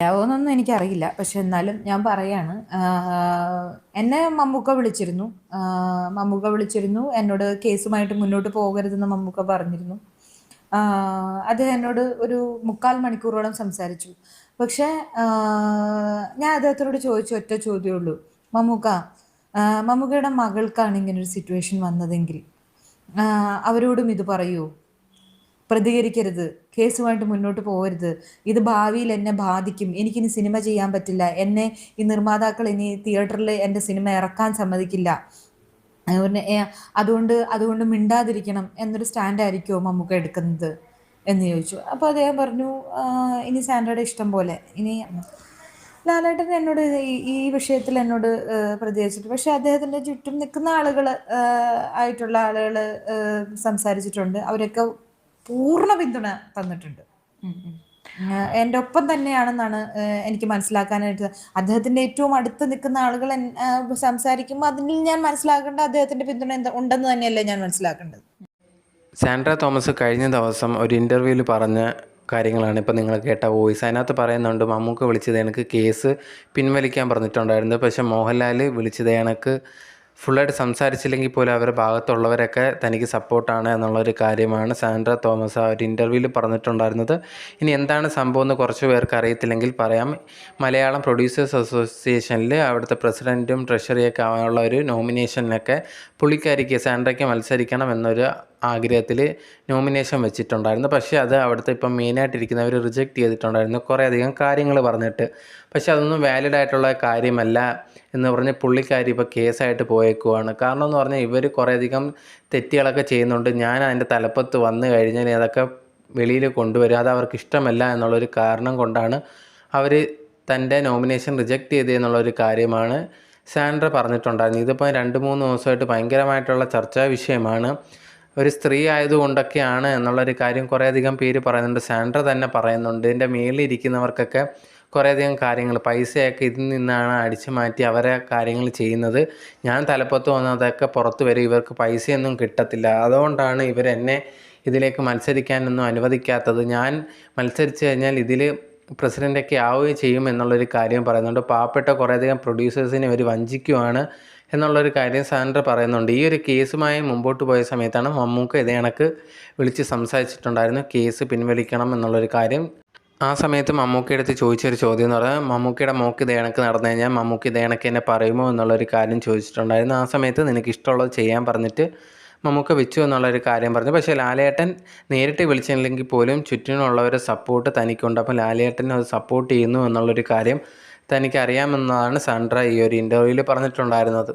യാവോന്നൊന്നും എനിക്കറിയില്ല. പക്ഷെ എന്നാലും ഞാൻ പറയാണ്. എന്നെ മമ്മൂക്ക വിളിച്ചിരുന്നു. മമ്മൂക്ക വിളിച്ചിരുന്നു. എന്നോട് കേസുമായിട്ട് മുന്നോട്ട് പോകരുതെന്ന് മമ്മൂക്ക പറഞ്ഞിരുന്നു. അദ്ദേഹം എന്നോട് ഒരു മുക്കാൽ മണിക്കൂറോളം സംസാരിച്ചു. പക്ഷേ ഞാൻ അദ്ദേഹത്തിനോട് ചോദിച്ച ഒറ്റ ചോദ്യമേ ഉള്ളൂ മമ്മൂക്ക മമ്മൂക്കയുടെ മകൾക്കാണ് ഇങ്ങനൊരു സിറ്റുവേഷൻ വന്നതെങ്കിൽ അവരോടും ഇത് പറയൂ? പ്രതികരിക്കരുത് കേസുമായിട്ട് മുന്നോട്ട് പോകരുത് ഇത് ഭാവിയിൽ എന്നെ ബാധിക്കും. എനിക്കിനി സിനിമ ചെയ്യാൻ പറ്റില്ല. എന്നെ ഈ നിർമ്മാതാക്കൾ ഇനി തിയേറ്ററിൽ എന്റെ സിനിമ ഇറക്കാൻ സമ്മതിക്കില്ല. അതുകൊണ്ട് അതുകൊണ്ട് മിണ്ടാതിരിക്കണം എന്നൊരു സ്റ്റാൻഡ് ആയിരിക്കുമോ മമ്മൂക്ക എടുക്കുന്നത് എന്ന് ചോദിച്ചു. അപ്പോൾ അദ്ദേഹം പറഞ്ഞു ഇനി സ്റ്റാൻഡേർഡ് ഇഷ്ടം പോലെ. ഇനി ലാലേട്ടൻ എന്നോട് ഈ വിഷയത്തിൽ എന്നോട് പ്രതികരിച്ചിട്ട് പക്ഷേ അദ്ദേഹത്തിന്റെ ചുറ്റും നിൽക്കുന്ന ആളുകൾ ആയിട്ടുള്ള ആളുകൾ സംസാരിച്ചിട്ടുണ്ട്. അവരൊക്കെ പൂർണ പിന്തുണ തന്നിട്ടുണ്ട്. എന്റെ ഒപ്പം തന്നെയാണെന്നാണ് എനിക്ക് മനസ്സിലാക്കാനായിട്ട് അദ്ദേഹത്തിന്റെ ഏറ്റവും അടുത്ത് നിൽക്കുന്ന ആളുകൾ സംസാരിക്കുമ്പോൾ അതിൽ ഞാൻ മനസ്സിലാക്കേണ്ട അദ്ദേഹത്തിന്റെ പിന്തുണ എന്താ ഉണ്ടെന്ന് തന്നെയല്ലേ ഞാൻ മനസ്സിലാക്കേണ്ടത്. സാൻഡ്ര തോമസ് കഴിഞ്ഞ ദിവസം ഒരു ഇന്റർവ്യൂവിൽ പറഞ്ഞ കാര്യങ്ങളാണ് ഇപ്പോൾ നിങ്ങൾ കേട്ട വോയിസ്. അതിനകത്ത് പറയുന്നുണ്ട് മമ്മൂക്ക് വിളിച്ചത് എനിക്ക് കേസ് പിൻവലിക്കാൻ പറഞ്ഞിട്ടുണ്ടായിരുന്നു. പക്ഷേ മോഹൻലാൽ വിളിച്ചത് എനിക്ക് ഫുള്ളായിട്ട് സംസാരിച്ചില്ലെങ്കിൽ പോലും അവരുടെ ഭാഗത്തുള്ളവരൊക്കെ തനിക്ക് സപ്പോർട്ടാണ് എന്നുള്ളൊരു കാര്യമാണ് സാൻഡ്ര തോമസ് ആ ഒരു ഇന്റർവ്യൂവിൽ പറഞ്ഞിട്ടുണ്ടായിരുന്നത്. ഇനി എന്താണ് സംഭവം എന്ന് കുറച്ച് പേർക്ക് അറിയത്തില്ലെങ്കിൽ പറയാം. മലയാളം പ്രൊഡ്യൂസേഴ്സ് അസോസിയേഷനിൽ അവിടുത്തെ പ്രസിഡന്റും ട്രഷറിയൊക്കെ ആവാനുള്ള ഒരു നോമിനേഷനൊക്കെ പുള്ളിക്കാരിക്ക് സാൻഡ്രയ്ക്ക് മത്സരിക്കണം എന്നൊരു ആഗ്രഹത്തിൽ നോമിനേഷൻ വെച്ചിട്ടുണ്ടായിരുന്നു. പക്ഷേ അത് അവിടുത്തെ ഇപ്പം മെയിനായിട്ടിരിക്കുന്നവർ റിജക്റ്റ് ചെയ്തിട്ടുണ്ടായിരുന്നു. കുറേ അധികം കാര്യങ്ങൾ പറഞ്ഞിട്ട്. പക്ഷേ അതൊന്നും വാലിഡ് ആയിട്ടുള്ള കാര്യമല്ല എന്ന് പറഞ്ഞ് പുള്ളിക്കാരി ഇപ്പോൾ കേസായിട്ട് പോയേക്കുവാണ്. കാരണം എന്ന് പറഞ്ഞാൽ ഇവർ കുറേയധികം തെറ്റുകളൊക്കെ ചെയ്യുന്നുണ്ട്. ഞാൻ അതിന്റെ തലപ്പത്ത് വന്നു കഴിഞ്ഞാൽ അതൊക്കെ വെളിയിൽ കൊണ്ടുവരും. അത് അവർക്ക് ഇഷ്ടമല്ല എന്നുള്ളൊരു കാരണം കൊണ്ടാണ് അവർ തന്റെ നോമിനേഷൻ റിജക്റ്റ് ചെയ്തതെന്നുള്ളൊരു കാര്യമാണ് സാൻഡ്ര പറഞ്ഞിട്ടുണ്ടായിരുന്നു ഇതിപ്പോൾ രണ്ട് മൂന്ന് ദിവസമായിട്ട് ഭയങ്കരമായിട്ടുള്ള ചർച്ചാ വിഷയമാണ്. ഒരു സ്ത്രീ ആയതുകൊണ്ടൊക്കെയാണ് എന്നുള്ളൊരു കാര്യം കുറേയധികം പേര് പറയുന്നുണ്ട്. സാൻഡ്ര തന്നെ പറയുന്നുണ്ട്. ഇതിന്റെ മേളിലിരിക്കുന്നവർക്കൊക്കെ കുറേയധികം കാര്യങ്ങൾ പൈസയൊക്കെ ഇതിൽ നിന്നാണ് അടിച്ചു മാറ്റി അവരെ കാര്യങ്ങൾ ചെയ്യുന്നത്. ഞാൻ തലപ്പത്ത് വന്നതൊക്കെ പുറത്ത് വരും. ഇവർക്ക് പൈസയൊന്നും കിട്ടത്തില്ല. അതുകൊണ്ടാണ് ഇവരെന്നെ ഇതിലേക്ക് മത്സരിക്കാനൊന്നും അനുവദിക്കാത്തത്. ഞാൻ മത്സരിച്ച് കഴിഞ്ഞാൽ ഇതിൽ പ്രസിഡന്റൊക്കെ ആവുകയും ചെയ്യും എന്നുള്ളൊരു കാര്യം പറയുന്നുണ്ട്. പാവപ്പെട്ട കുറേയധികം പ്രൊഡ്യൂസേഴ്സിനെ ഇവർ വഞ്ചിക്കുവാണ്. എന്നുള്ളൊരു കാര്യം സാൻഡ്ര പറയുന്നുണ്ട്. ഈ ഒരു കേസുമായി മുമ്പോട്ട് പോയ സമയത്താണ് മമ്മൂക്ക ഇതേ കണക്ക് വിളിച്ച് സംസാരിച്ചിട്ടുണ്ടായിരുന്നു. കേസ് പിൻവലിക്കണം എന്നുള്ളൊരു കാര്യം. ആ സമയത്ത് മമ്മൂക്കയുടെ അടുത്ത് ചോദിച്ചൊരു ചോദ്യം എന്ന് പറഞ്ഞാൽ മമ്മൂക്കയുടെ മോക്ക് ഇതേ കണക്ക് നടന്നു കഴിഞ്ഞാൽ മമ്മൂക്ക് ഇതേ കണക്ക് എന്നെ പറയുമോ എന്നുള്ളൊരു കാര്യം ചോദിച്ചിട്ടുണ്ടായിരുന്നു. ആ സമയത്ത് നിനക്ക് ഇഷ്ടമുള്ളത് ചെയ്യാൻ പറഞ്ഞിട്ട് മമ്മൂക്ക വെച്ചു എന്നുള്ളൊരു കാര്യം പറഞ്ഞു. പക്ഷേ ലാലേട്ടൻ നേരിട്ട് വിളിച്ചില്ലെങ്കിൽ പോലും ചുറ്റിനുള്ളവരെ സപ്പോർട്ട് തനിക്കുണ്ട്. അപ്പോൾ ലാലേട്ടൻ അത് സപ്പോർട്ട് ചെയ്യുന്നു എന്നുള്ളൊരു കാര്യം തനിക്കറിയാമെന്നതാണ് സാൻഡ്ര ഈ ഒരു ഇന്റർവ്യൂവിൽ പറഞ്ഞിട്ടുണ്ടായിരുന്നത്.